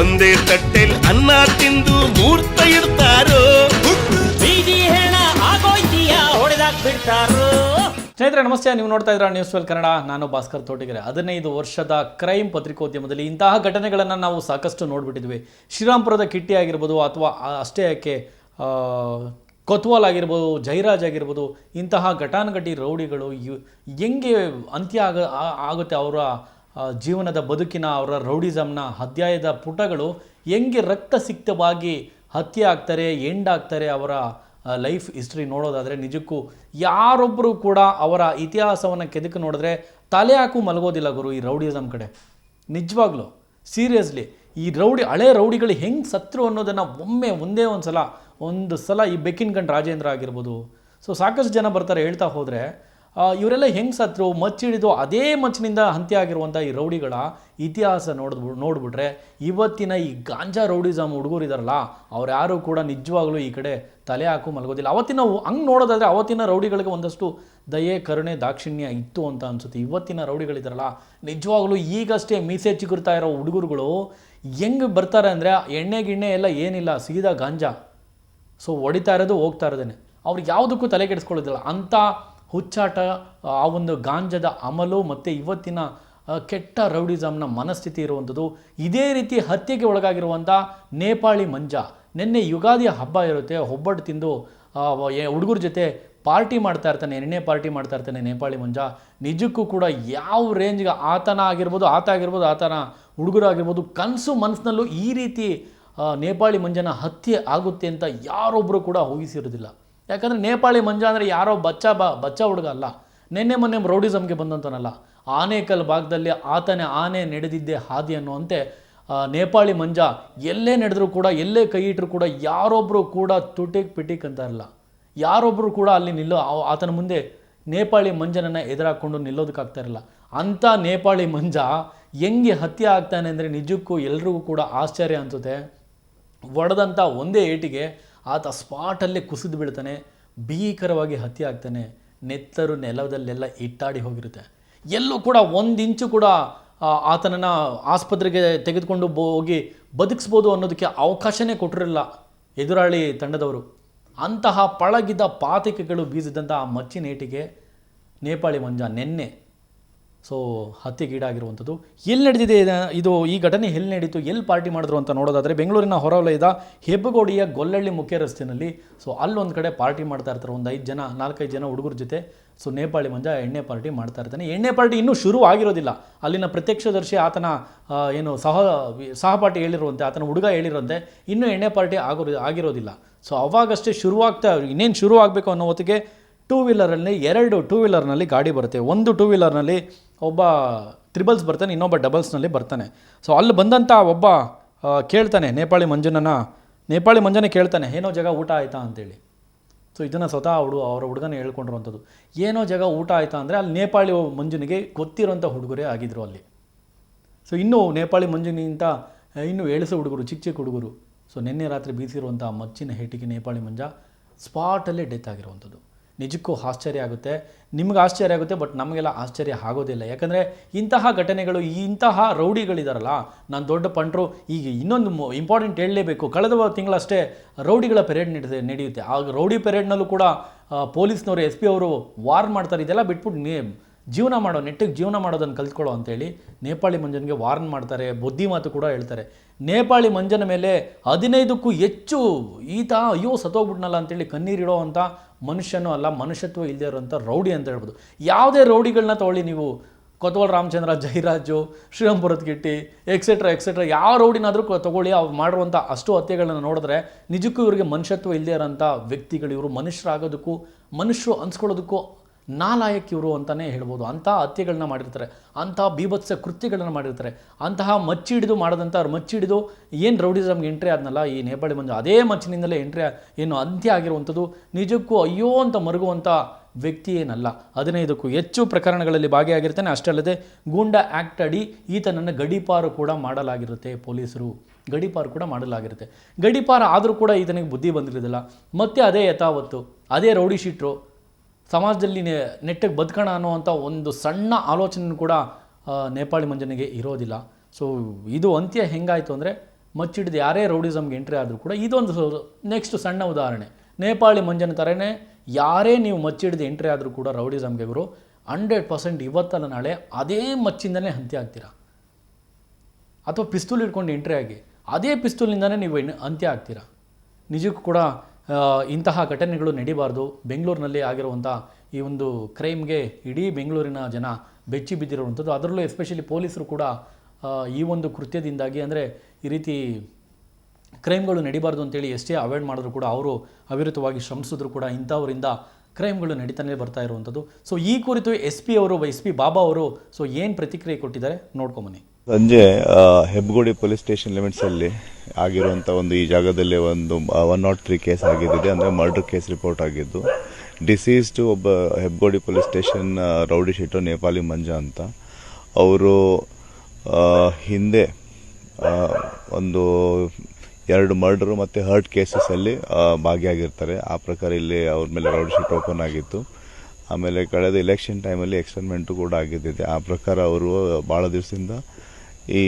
ಒಂದೇ ತಟ್ಟೆಲ್ ಅನ್ನ ತಿಂದು ಮೂರ್ತ ಇಡ್ತಾರೋ? ಬೀದಿ ಹೆಣ ಆಗೋಯ್ತೀಯ ಹೊಡೆದಾಕ್ ಬಿಡ್ತಾರೋ? ಸ್ನೇಹಿತರೆ ನಮಸ್ತೆ. ನೀವು ನೋಡ್ತಾ ಇದ್ರ ನ್ಯೂಸ್ ವೆಲ್ ಕನ್ನಡ ನಾನು ಭಾಸ್ಕರ್ ತೋಟಿಗೆರೆ. ಹದಿನೈದು ವರ್ಷದ ಕ್ರೈಮ್ ಪತ್ರಿಕೋದ್ಯಮದಲ್ಲಿ ಇಂತಹ ಘಟನೆಗಳನ್ನು ನಾವು ಸಾಕಷ್ಟು ನೋಡಿಬಿಟ್ಟಿದ್ವಿ. ಶ್ರೀರಾಮ್ಪುರದ ಕಿಟ್ಟಿ ಆಗಿರ್ಬೋದು ಅಥವಾ ಅಷ್ಟೇ ಯಾಕೆ ಆ, ಕೊತ್ವಾಲ್ ಆಗಿರ್ಬೋದು ಜೈರಾಜ್ ಆಗಿರ್ಬೋದು ಇಂತಹ ಘಟಾನುಘಟಿ ರೌಡಿಗಳು ಹೆಂಗೆ ಅಂತ್ಯ ಆಗ ಆಗುತ್ತೆ ಅವರ ಜೀವನದ ಬದುಕಿನ ಅವರ ರೌಡಿಸಮ್ನ ಅಧ್ಯಾಯದ ಪುಟಗಳು ಹೆಂಗೆ ರಕ್ತಸಿಕ್ತವಾಗಿ ಹತ್ಯೆ ಆಗ್ತಾರೆ, ಎಂಡ್ ಆಗ್ತಾರೆ ಅವರ ಲೈಫ್ ಹಿಸ್ಟ್ರಿ ನೋಡೋದಾದರೆ ನಿಜಕ್ಕೂ ಯಾರೊಬ್ಬರು ಕೂಡ ಅವರ ಇತಿಹಾಸವನ್ನು ಕೆದಕು ನೋಡಿದ್ರೆ ತಲೆ ಹಾಕು ಮಲಗೋದಿಲ್ಲ ಗುರು ಈ ರೌಡಿಸಮ್ ಕಡೆ. ನಿಜವಾಗ್ಲೂ, ಸೀರಿಯಸ್ಲಿ, ಈ ರೌಡಿ, ಹಳೆ ರೌಡಿಗಳು ಹೆಂಗೆ ಸತ್ರು ಅನ್ನೋದನ್ನು ಒಮ್ಮೆ ಒಂದೇ ಒಂದು ಸಲ ಒಂದು ಸಲ ಈ ಬೆಕ್ಕಿನ ಕಂಡು ರಾಜೇಂದ್ರ ಆಗಿರ್ಬೋದು. ಸೊ ಸಾಕಷ್ಟು ಜನ ಬರ್ತಾರೆ ಹೇಳ್ತಾ ಹೋದರೆ ಇವರೆಲ್ಲ ಹೆಂಗೆ ಸತ್ರು? ಮಚ್ಚಿಡಿದು ಅದೇ ಮಚ್ಚಿನಿಂದ ಹಂತ್ಯ ಆಗಿರುವಂಥ ಈ ರೌಡಿಗಳ ಇತಿಹಾಸ ನೋಡಿದ್ಬು ನೋಡಿಬಿಟ್ರೆ ಇವತ್ತಿನ ಈ ಗಾಂಜಾ ರೌಡಿಸಮ್ ಹುಡುಗರು ಇದಾರಲ್ಲ ಅವ್ರು ಯಾರೂ ಕೂಡ ನಿಜವಾಗ್ಲೂ ಈ ಕಡೆ ತಲೆ ಹಾಕು ಮಲಗೋದಿಲ್ಲ. ಅವತ್ತಿನ ಹಂಗೆ ನೋಡೋದಾದರೆ ಅವತ್ತಿನ ರೌಡಿಗಳಿಗೆ ಒಂದಷ್ಟು ದಯೆ, ಕರುಣೆ, ದಾಕ್ಷಿಣ್ಯ ಇತ್ತು ಅಂತ ಅನಿಸುತ್ತೆ. ಇವತ್ತಿನ ರೌಡಿಗಳಿದಾರಲ್ಲ ನಿಜವಾಗ್ಲೂ ಈಗಷ್ಟೇ ಮೀಸೆ ಚಿಗುರ್ತಾ ಇರೋ ಹುಡುಗರುಗಳು ಹೆಂಗೆ ಬರ್ತಾರೆ ಅಂದರೆ ಎಣ್ಣೆ ಗಿಣ್ಣೆ ಎಲ್ಲ ಏನಿಲ್ಲ, ಸೀದಾ ಗಾಂಜಾ. ಸೊ ಹೊಡಿತಾ ಇರೋದು, ಹೋಗ್ತಾ ಇರೋದೇನೆ. ಅವ್ರಿಗೆ ಯಾವುದಕ್ಕೂ ತಲೆ ಕೆಡಿಸ್ಕೊಳ್ಳೋದಿಲ್ಲ. ಅಂಥ ಹುಚ್ಚಾಟ, ಆ ಒಂದು ಗಾಂಜದ ಅಮಲು ಮತ್ತು ಇವತ್ತಿನ ಕೆಟ್ಟ ರೌಡಿಸಮ್ನ ಮನಸ್ಥಿತಿ ಇರುವಂಥದ್ದು. ಇದೇ ರೀತಿ ಹತ್ಯೆಗೆ ಒಳಗಾಗಿರುವಂಥ ನೇಪಾಳಿ ಮಂಜ. ನಿನ್ನೆ ಯುಗಾದಿ ಹಬ್ಬ ಇರುತ್ತೆ. ಒಬ್ಬಟ್ಟು ತಿಂದು ಹುಡುಗರ ಜೊತೆ ಪಾರ್ಟಿ ಮಾಡ್ತಾ ಇರ್ತಾನೆ ಎಣ್ಣೆ ಪಾರ್ಟಿ ಮಾಡ್ತಾ ಇರ್ತಾನೆ ನೇಪಾಳಿ ಮಂಜ. ನಿಜಕ್ಕೂ ಕೂಡ ಯಾವ ರೇಂಜ್ಗೆ ಆತನ ಆಗಿರ್ಬೋದು, ಆತ ಆಗಿರ್ಬೋದು, ಆತನ ಹುಡುಗರು ಆಗಿರ್ಬೋದು, ಕನಸು ಮನಸ್ಸಿನಲ್ಲೂ ಈ ರೀತಿ ನೇಪಾಳಿ ಮಂಜನ ಹತ್ಯೆ ಆಗುತ್ತೆ ಅಂತ ಯಾರೊಬ್ಬರು ಕೂಡ ಊಹಿಸಿರೋದಿಲ್ಲ ಯಾಕಂದರೆ ನೇಪಾಳಿ ಮಂಜ ಅಂದರೆ ಯಾರೋ ಬಚ್ಚ ಬ, ಬಚ್ಚ ಹುಡುಗ ಅಲ್ಲ. ನಿನ್ನೆ ಮೊನ್ನೆ ರೌಡಿಸಮ್ಗೆ ಬಂದಂತನಲ್ಲ. ಆನೇಕಲ್ ಭಾಗದಲ್ಲಿ ಆತನೇ ಆನೆ ನಡೆದಿದ್ದೇ ಹಾದಿ ಅನ್ನುವಂತೆ ನೇಪಾಳಿ ಮಂಜ ಎಲ್ಲೇ ನಡೆದರೂ ಕೂಡ, ಎಲ್ಲೇ ಕೈ ಇಟ್ಟರು ಕೂಡ ಯಾರೊಬ್ಬರು ಕೂಡ ತುಟಿಕ್ ಪಿಟಿಕ್ ಅಂತ ಇರಲ್ಲ ಯಾರೊಬ್ಬರು ಕೂಡ ಅಲ್ಲಿ ನಿಲ್ಲೋ ಆತನ ಮುಂದೆ ನೇಪಾಳಿ ಮಂಜನನ್ನು ಎದುರಾಕೊಂಡು ನಿಲ್ಲೋದಕ್ಕಾಗ್ತಾ ಇರಲ್ಲ. ಅಂಥ ನೇಪಾಳಿ ಮಂಜ ಹೆಂಗೆ ಹತ್ಯೆ ಆಗ್ತಾನೆ ಅಂದರೆ ನಿಜಕ್ಕೂ ಎಲ್ರಿಗೂ ಕೂಡ ಆಶ್ಚರ್ಯ ಅನಿಸುತ್ತೆ. ಒಡೆದಂಥ ಒಂದೇ ಏಟಿಗೆ ಆತ ಸ್ಪಾಟಲ್ಲೇ ಕುಸಿದು ಬೀಳ್ತಾನೆ, ಭೀಕರವಾಗಿ ಹತ್ಯೆ ಆಗ್ತಾನೆ, ನೆತ್ತರು ನೆಲದಲ್ಲೆಲ್ಲ ಇಟ್ಟಾಡಿ ಹೋಗಿರುತ್ತೆ. ಎಲ್ಲೂ ಕೂಡ ಒಂದಿಂಚು ಕೂಡ ಆತನನ್ನು ಆಸ್ಪತ್ರೆಗೆ ತೆಗೆದುಕೊಂಡು ಹೋಗಿ ಬದುಕಿಸ್ಬೋದು ಅನ್ನೋದಕ್ಕೆ ಅವಕಾಶನೇ ಕೊಟ್ಟಿರಲ್ಲ ಎದುರಾಳಿ ತಂಡದವರು. ಅಂತಹ ಪಳಗಿದ ಪಾತಿಕೆಗಳು ಬೀಸಿದಂಥ ಆ ಮಚ್ಚಿನೇಟಿಗೆ ನೇಪಾಳಿ ಮಂಜ ನೆನ್ನೆ ಸೊ ಹತ್ಯೆಗೀಡಾಗಿರುವಂಥದ್ದು. ಎಲ್ಲಿ ನಡೆದಿದೆ ಇದ- ಈ ಘಟನೆ ಎಲ್ಲಿ ನಡೀತು? ಎಲ್ಲಿ ಪಾರ್ಟಿ ಮಾಡಿದ್ರು ಅಂತ ನೋಡೋದಾದರೆ ಬೆಂಗಳೂರಿನ ಹೊರವಲಯದ ಹೆಬ್ಬಗೋಡಿಯ ಗೊಲ್ಲಳ್ಳಿ ಮುಖ್ಯ ರಸ್ತೆಯಲ್ಲಿ ಸೊ ಅಲ್ಲೊಂದು ಕಡೆ ಪಾರ್ಟಿ ಮಾಡ್ತಾ ಇರ್ತಾರೆ. ಒಂದು ಐದು ಜನ, ನಾಲ್ಕೈದು ಜನ ಹುಡುಗರ ಜೊತೆ. ಸೊ ನೇಪಾಳಿ ಮಂಜ ಎಣ್ಣೆ ಪಾರ್ಟಿ ಮಾಡ್ತಾ ಇರ್ತಾನೆ. ಎಣ್ಣೆ ಪಾರ್ಟಿ ಇನ್ನೂ ಶುರು ಆಗಿರೋದಿಲ್ಲ. ಅಲ್ಲಿನ ಪ್ರತ್ಯಕ್ಷದರ್ಶಿ ಆತನ ಏನು ಸಹ ಸಹಪಾಠಿ ಹೇಳಿರುವಂತೆ, ಆತನ ಹುಡುಗ ಹೇಳಿರುವಂತೆ ಇನ್ನೂ ಎಣ್ಣೆ ಪಾರ್ಟಿ ಆಗೋ ಆಗಿರೋದಿಲ್ಲ. ಸೊ ಅವಾಗಷ್ಟೇ ಶುರುವಾಗ್ತಾ, ಇನ್ನೇನು ಶುರು ಆಗಬೇಕು ಅನ್ನೋ ಹೊತ್ತಿಗೆ ಟೂ ವೀಲರಲ್ಲಿ ಎರಡು ಟೂ ವೀಲರ್ನಲ್ಲಿ ಗಾಡಿ ಬರುತ್ತೆ. ಒಂದು ಟೂ ವೀಲರ್ನಲ್ಲಿ ಒಬ್ಬ ತ್ರಿಬಲ್ಸ್ ಬರ್ತಾನೆ, ಇನ್ನೊಬ್ಬ ಡಬಲ್ಸ್ನಲ್ಲಿ ಬರ್ತಾನೆ. ಸೊ ಅಲ್ಲಿ ಬಂದಂಥ ಒಬ್ಬ ಕೇಳ್ತಾನೆ, ನೇಪಾಳಿ ಮಂಜುನನ್ನ ನೇಪಾಳಿ ಮಂಜನೇ ಕೇಳ್ತಾನೆ, ಏನೋ ಜಾಗ ಊಟ ಆಯ್ತಾ ಅಂತೇಳಿ. ಸೊ ಇದನ್ನು ಸ್ವತಃ ಹುಡು, ಅವರ ಹುಡುಗನೇ ಹೇಳ್ಕೊಂಡಿರುವಂಥದ್ದು. ಏನೋ ಜಾಗ ಊಟ ಆಯಿತಾ ಅಂದರೆ, ಅಲ್ಲಿ ನೇಪಾಳಿ ಮಂಜುನಿಗೆ ಗೊತ್ತಿರುವಂಥ ಹುಡುಗರೇ ಆಗಿದ್ರು ಅಲ್ಲಿ. ಸೊ ಇನ್ನೂ ನೇಪಾಳಿ ಮಂಜುನಿಗಿಂತ ಇನ್ನೂ ಏಳಿಸೋ ಹುಡುಗರು ಚಿಕ್ಕ ಚಿಕ್ಕ ಹುಡುಗರು. ಸೊ ನಿನ್ನೆ ರಾತ್ರಿ ಬೀಸಿರುವಂಥ ಮಚ್ಚಿನ ಹೇಟಿಗೆ ನೇಪಾಳಿ ಮಂಜ ಸ್ಪಾಟಲ್ಲೇ ಡೆತ್ ಆಗಿರುವಂಥದ್ದು. ನಿಜಕ್ಕೂ ಆಶ್ಚರ್ಯ ಆಗುತ್ತೆ. ನಿಮ್ಗೆ ಆಶ್ಚರ್ಯ ಆಗುತ್ತೆ, ಬಟ್ ನಮಗೆಲ್ಲ ಆಶ್ಚರ್ಯ ಆಗೋದಿಲ್ಲ ಯಾಕಂದರೆ ಇಂತಹ ಘಟನೆಗಳು ಇಂತಹ ರೌಡಿಗಳಿದಾರಲ್ಲ, ನಾನು ದೊಡ್ಡ ಪಂಟ್ರು, ಈಗ ಇನ್ನೊಂದು ಇಂಪಾರ್ಟೆಂಟ್ ಹೇಳಲೇಬೇಕು. ಕಳೆದ ತಿಂಗಳಷ್ಟೇ ರೌಡಿಗಳ ಪೆರೇಡ್ ನಡೆದ, ನಡೆಯುತ್ತೆ. ಆ ರೌಡಿ ಪೆರೇಡ್ನಲ್ಲೂ ಕೂಡ ಪೊಲೀಸ್ನವರು, ಎಸ್ ಪಿ ಅವರು ವಾರ್ ಮಾಡ್ತಾರೆ. ಇದೆಲ್ಲ ಬಿಟ್ಬಿಟ್ಟು ಜೀವನ ಮಾಡೋ ನೆಟ್ಟಿಗೆ ಜೀವನ ಮಾಡೋದನ್ನು ಕಲ್ತ್ಕೊಳ್ಳೋ ಅಂತೇಳಿ ನೇಪಾಳಿ ಮಂಜನಿಗೆ ವಾರ್ನ್ ಮಾಡ್ತಾರೆ, ಬುದ್ಧಿ ಮಾತು ಕೂಡ ಹೇಳ್ತಾರೆ. ನೇಪಾಳಿ ಮಂಜನ ಮೇಲೆ ಹದಿನೈದಕ್ಕೂ ಹೆಚ್ಚು ಈತ, ಅಯ್ಯೋ ಸತ್ತೋಗ್ಬಿಟ್ನಲ್ಲ ಅಂತೇಳಿ ಕಣ್ಣೀರಿಡೋ ಅಂಥ ಮನುಷ್ಯನೂ ಅಲ್ಲ, ಮನುಷ್ಯತ್ವ ಇಲ್ಲದೆ ಇರೋಂಥ ರೌಡಿ ಅಂತ ಹೇಳ್ಬೋದು. ಯಾವುದೇ ರೌಡಿಗಳನ್ನ ತಗೊಳ್ಳಿ ನೀವು. ಕೊತ್ವಾಲ್ ರಾಮಚಂದ್ರ, ಜೈರಾಜು ಶ್ರೀರಾಮ್ಪುರದ ಗಿಟ್ಟಿ ಎಕ್ಸೆಟ್ರಾ ಎಕ್ಸೆಟ್ರಾ ಯಾವ ರೌಡಿನಾದರೂ ತಗೊಳ್ಳಿ ಅವ್ರು ಮಾಡಿರುವಂಥ ಅಷ್ಟು ಹತ್ಯೆಗಳನ್ನ ನೋಡಿದ್ರೆ ನಿಜಕ್ಕೂ ಇವರಿಗೆ ಮನುಷ್ಯತ್ವ ಇಲ್ಲದೇ ಇರೋಂಥ ವ್ಯಕ್ತಿಗಳು ಇವರು. ಮನುಷ್ಯರಾಗೋದಕ್ಕೂ, ಮನುಷ್ಯರು ಅನ್ಸ್ಕೊಳ್ಳೋದಕ್ಕೂ ನಾಲಾಯಕ್ ಇವರು ಅಂತಲೇ ಹೇಳ್ಬೋದು. ಅಂತಹ ಹತ್ಯೆಗಳನ್ನ ಮಾಡಿರ್ತಾರೆ. ಅಂತಹ ಬೀಭತ್ಸ ಕೃತ್ಯಗಳನ್ನ ಮಾಡಿರ್ತಾರೆ. ಅಂತಹ ಮಚ್ಚಿ ಹಿಡಿದು ಮಾಡಿದಂಥ ಅವ್ರು ಮಚ್ಚಿ ಹಿಡಿದು ಏನು ರೌಡಿಸಮ್ಗೆ ಎಂಟ್ರಿ ಆದ್ನಲ್ಲ, ಈ ನೇಪಾಳಿ ಮಂಜು ಅದೇ ಮಚ್ಚಿನಿಂದಲೇ ಎಂಟ್ರಿ ಏನು ಅಂತ್ಯ ಆಗಿರುವಂಥದ್ದು ನಿಜಕ್ಕೂ ಅಯ್ಯೋ ಅಂತ ಮರುಗುವಂಥ ವ್ಯಕ್ತಿ ಏನಲ್ಲ. ಹದಿನೈದಕ್ಕೂ ಹೆಚ್ಚು ಪ್ರಕರಣಗಳಲ್ಲಿ ಭಾಗಿಯಾಗಿರ್ತಾನೆ. ಅಷ್ಟೇ ಅಲ್ಲದೆ ಗೂಂಡಾ ಆ್ಯಕ್ಟ್ ಅಡಿ ಈತನನ್ನು ಗಡೀಪಾರು ಕೂಡ ಮಾಡಲಾಗಿರುತ್ತೆ ಪೊಲೀಸರು. ಗಡೀಪಾರು ಕೂಡ ಮಾಡಲಾಗಿರುತ್ತೆ. ಗಡೀಪಾರ ಆದರೂ ಕೂಡ ಈತನಿಗೆ ಬುದ್ಧಿ ಬಂದಿರೋದಿಲ್ಲ. ಮತ್ತೆ ಅದೇ ಯಥಾವತ್ತು, ಅದೇ ರೌಡಿ ಶೀಟ್ರು ಸಮಾಜದಲ್ಲಿ ನೆಟ್ಟಗೆ ಬದುಕೋಣ ಅನ್ನೋವಂಥ ಒಂದು ಸಣ್ಣ ಆಲೋಚನೆ ಕೂಡ ನೇಪಾಳಿ ಮಂಜನಿಗೆ ಇರೋದಿಲ್ಲ. ಸೊ ಇದು ಅಂತ್ಯ ಹೆಂಗಾಯಿತು ಅಂದರೆ, ಮಚ್ಚಿಡಿದ ಯಾರೇ ರೌಡಿಸಮ್ಗೆ ಎಂಟ್ರಿ ಆದರೂ ಕೂಡ ಇದೊಂದು ನೆಕ್ಸ್ಟ್ ಸಣ್ಣ ಉದಾಹರಣೆ. ನೇಪಾಳಿ ಮಂಜನ ಥರನೇ ಯಾರೇ ನೀವು ಮಚ್ಚಿಡಿದ ಎಂಟ್ರಿ ಆದರೂ ಕೂಡ ರೌಡಿಸಮ್ಗೆ ಇವರು ಹಂಡ್ರೆಡ್ ಪರ್ಸೆಂಟ್ ಇವತ್ತಲ್ಲ ನಾಳೆ ಅದೇ ಮಚ್ಚಿಂದಲೇ ಅಂತ್ಯ ಆಗ್ತೀರಾ? ಅಥವಾ ಪಿಸ್ತೂಲ್ ಇಟ್ಕೊಂಡು ಎಂಟ್ರಿ ಆಗಿ, ಅದೇ ಪಿಸ್ತೂಲಿಂದನೇ ನೀವು ಅಂತ್ಯ ಆಗ್ತೀರಾ? ನಿಜಕ್ಕೂ ಕೂಡ ಇಂತಹ ಘಟನೆಗಳು ನಡಿಬಾರ್ದು. ಬೆಂಗಳೂರಿನಲ್ಲಿ ಆಗಿರುವಂಥ ಈ ಒಂದು ಕ್ರೈಮ್ಗೆ ಇಡೀ ಬೆಂಗಳೂರಿನ ಜನ ಬೆಚ್ಚಿ ಬಿದ್ದಿರುವಂಥದ್ದು. ಅದರಲ್ಲೂ ಎಸ್ಪೆಷಲಿ ಪೊಲೀಸರು ಕೂಡ ಈ ಒಂದು ಕೃತ್ಯದಿಂದಾಗಿ ಅಂದರೆ ಈ ರೀತಿ ಕ್ರೈಮ್ಗಳು ನಡಿಬಾರ್ದು ಅಂತೇಳಿ ಎಷ್ಟೇ ಅವಾಯ್ಡ್ ಮಾಡಿದ್ರು ಕೂಡ ಅವರು ಅವಿರತವಾಗಿ ಶ್ರಮಿಸಿದ್ರು ಕೂಡ ಇಂಥವರಿಂದ ಕ್ರೈಮ್ಗಳು ನಡೀತಾನೆ ಬರ್ತಾ ಇರುವಂಥದ್ದು. ಸೊ ಈ ಕುರಿತು ಎಸ್ ಪಿ ಅವರು ಎಸ್ ಪಿ ಬಾಬಾ ಅವರು ಸೊ ಏನು ಪ್ರತಿಕ್ರಿಯೆ ಕೊಟ್ಟಿದ್ದಾರೆ? ನೋಡ್ಕೊಂಬನ್ನಿ ಸಂಜೆ ಹೆಬ್ಬಗೋಡಿ ಪೊಲೀಸ್ ಸ್ಟೇಷನ್ ಲಿಮಿಟ್ಸ್ ಅಲ್ಲಿ ಆಗಿರುವಂತ ಒಂದು ಈ ಜಾಗದಲ್ಲಿ ಒಂದು ಒನ್ ನಾಟ್ ತ್ರೀ ಕೇಸ್ ಆಗಿದ್ದಿದೆ, ಅಂದ್ರೆ ಮರ್ಡರ್ ಕೇಸ್ ರಿಪೋರ್ಟ್ ಆಗಿದ್ದು. ಡಿಸೀಸ್ಡ್ ಒಬ್ಬ Hebbagodi police station rowdy sheeter Nepali Manja ಅಂತ. ಅವರು ಹಿಂದೆ ಒಂದು ಎರಡು ಮರ್ಡರ್ ಮತ್ತು ಹರ್ಟ್ ಕೇಸಸಲ್ಲಿ ಭಾಗಿಯಾಗಿರ್ತಾರೆ. ಆ ಪ್ರಕಾರ ಇಲ್ಲಿ ಅವ್ರ ಮೇಲೆ ರೌಡಿ ಶೀಟ್ ಓಪನ್ ಆಗಿತ್ತು. ಆಮೇಲೆ ಕಳೆದ ಎಲೆಕ್ಷನ್ ಟೈಮಲ್ಲಿ ಎಕ್ಸ್ಪೆರಿಮೆಂಟು ಕೂಡ ಆಗಿದ್ದಿದೆ. ಆ ಪ್ರಕಾರ ಅವರು ಭಾಳ ದಿವಸದಿಂದ ಈ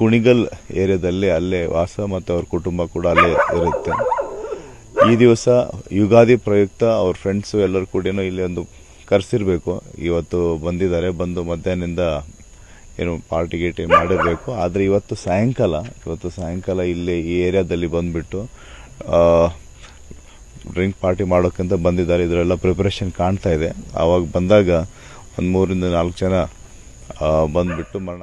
ಕುಣಿಗಲ್ ಏರಿಯಾದಲ್ಲಿ ಅಲ್ಲೇ ವಾಸ ಮತ್ತು ಅವ್ರ ಕುಟುಂಬ ಕೂಡ ಅಲ್ಲೇ ಇರುತ್ತೆ. ಈ ದಿವಸ ಯುಗಾದಿ ಪ್ರಯುಕ್ತ ಅವ್ರ ಫ್ರೆಂಡ್ಸು ಎಲ್ಲರೂ ಕೂಡ ಇಲ್ಲಿ ಒಂದು ಕರೆಸಿರ್ಬೇಕು. ಇವತ್ತು ಬಂದಿದ್ದಾರೆ, ಬಂದು ಮಧ್ಯಾಹ್ನದಿಂದ ಏನು ಪಾರ್ಟಿ ಗೀಟಿ ಮಾಡಿರಬೇಕು. ಆದರೆ ಇವತ್ತು ಸಾಯಂಕಾಲ ಇವತ್ತು ಸಾಯಂಕಾಲ ಇಲ್ಲಿ ಈ ಏರಿಯಾದಲ್ಲಿ ಬಂದುಬಿಟ್ಟು ಡ್ರಿಂಕ್ ಪಾರ್ಟಿ ಮಾಡೋಕ್ಕಿಂತ ಬಂದಿದ್ದಾರೆ. ಇದರೆಲ್ಲ ಪ್ರಿಪ್ರೇಷನ್ ಕಾಣ್ತಾ ಇದೆ. ಆವಾಗ ಬಂದಾಗ ಒಂದು ಮೂರಿಂದ ನಾಲ್ಕು ಜನ ಬಂದುಬಿಟ್ಟು ಬಂದ್ಬಿಟ್ಟು ಮರಣ